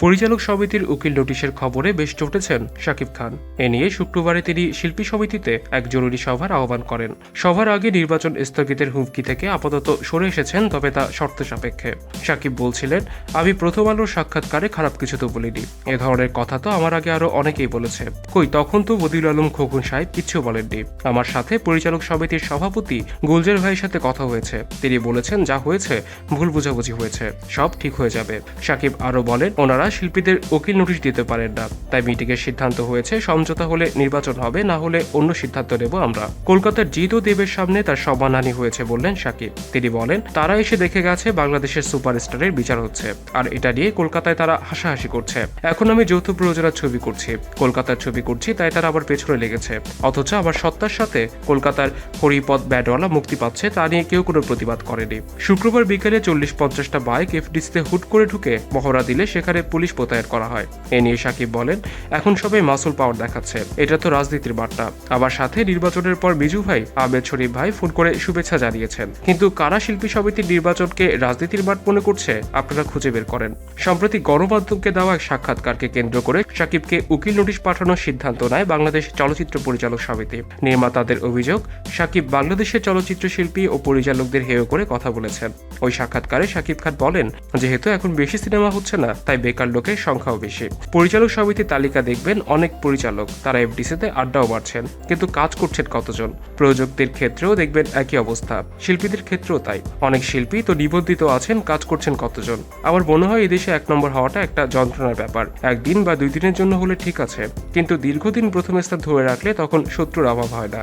পরিচালক সমিতির উকিল নোটিশের খবরে বেশ চটেছেন শাকিব খান। এ নিয়ে শুক্রবারে তিনি শিল্পী সমিতিতে এক জরুরি সভার আহ্বান করেন। সভার আগে নির্বাচন স্থগিতের হুমকি থেকে আপাতত সরে এসেছেন, তবে তা শর্ত সাপেক্ষে। শাকিব বলছিলেন, আমি প্রথম আলোর সাক্ষাৎকারে খারাপ কিছু তো বলিনি। এ ধরনের কথা তো আমার আগে আরও অনেকেই বলেছে। কই, তখন তো বদিউল আলম, খোকন সাহেব কিচ্ছু বলেননি। আমার সাথে পরিচালক সমিতির সভাপতি গুলজার ভাইয়ের সাথে কথা হয়েছে। তিনি বলেছেন, যা হয়েছে, ভুল বোঝাবুঝি হয়েছে। সব ঠিক হয়ে যাবে। সাকিব আরও বলেন, ওনারা শিল্পীদের উকিল নোটিশ দিতে পারেন না। তাই মিটিংয়ের সিদ্ধান্ত হয়েছে, সমঝোতা হলে নির্বাচন হবে, না হলে অন্য সিদ্ধান্ত নেব আমরা। কলকাতার জিত দেবের সামনে তার সম্মানহানি হয়েছে বললেন সাকিব তিনি বলেন, তারা এসে দেখে গেছে বাংলাদেশের সুপারস্টারের বিচার হচ্ছে। আর এটা নিয়ে কলকাতায় তারা হাসাহাসি করছে। এখন আমি যৌথ প্রযোজনার ছবি করছি। কলকাতার ছবি করছি, তাই তারা আবার পেছনে লেগেছে। অথচ আমার সত্তার সাথে কলকাতার হরিপদ ব্যাডওয়ালা মুক্তি পাচ্ছে, তা নিয়ে কেউ কোনো প্রতিবাদ করেনি। শুক্রবার বিকেলে চল্লিশ পঞ্চাশটা বাইক এফডিসিতে হুট করে ঢুকে মহড়া দিলে সেখানে পুলিশ মোতায়েন করা হয়। এ নিয়ে সাকিব বলেন, এখন সবাই মাসুল পাওয়ার দেখাচ্ছে। এটা তো রাজনীতির বার্তা। আবার সাথে নির্বাচনের পর মিজু ভাই, আহমেদ শরীফ ভাই ফোন করে শুভেচ্ছা জানিয়েছেন। কিন্তু কারা শিল্পী সমিতির নির্বাচনকে রাজনীতির মাঠ মনে করছে, আপনারা খুঁজে বের করেন। সম্প্রতি গণমাধ্যমকে দেওয়া এক সাক্ষাৎকারকে কেন্দ্র করে সাকিবকে উকিল নোটিশ পাঠানোর সিদ্ধান্ত নেয় বাংলাদেশ চলচ্চিত্র পরিচালক সমিতি। নির্মাতাদের অভিযোগ, সাকিব বাংলাদেশের চলচ্চিত্র শিল্পী ও পরিচালকদের হেয় করে কথা বলেছেন। ওই সাক্ষাৎকারে সাকিব খান বলেন, যেহেতু এখন বেশি সিনেমা হচ্ছে না, তাই বেকার লোকের সংখ্যাও বেশি। পরিচালক সমিতির তালিকা দেখবেন অনেক পরিচালক। তারা এফডিসিতে আড্ডাও মারছেন, কিন্তু কাজ করছেন কতজন? প্রযোজকদের ক্ষেত্রেও দেখবেন একই অবস্থা। শিল্পীদের ক্ষেত্রেও তাই। অনেক শিল্পী তো নিবন্ধিত আছেন, কাজ করছেন কতজন? আমার মনে হয় এদেশে এক নম্বর হওয়াটা একটা যন্ত্রণার ব্যাপার। একদিন বা দুই দিনের জন্য হলে ঠিক আছে, কিন্তু দীর্ঘদিন প্রথম স্থান ধরে রাখলে তখন শত্রুর অভাব হয় না।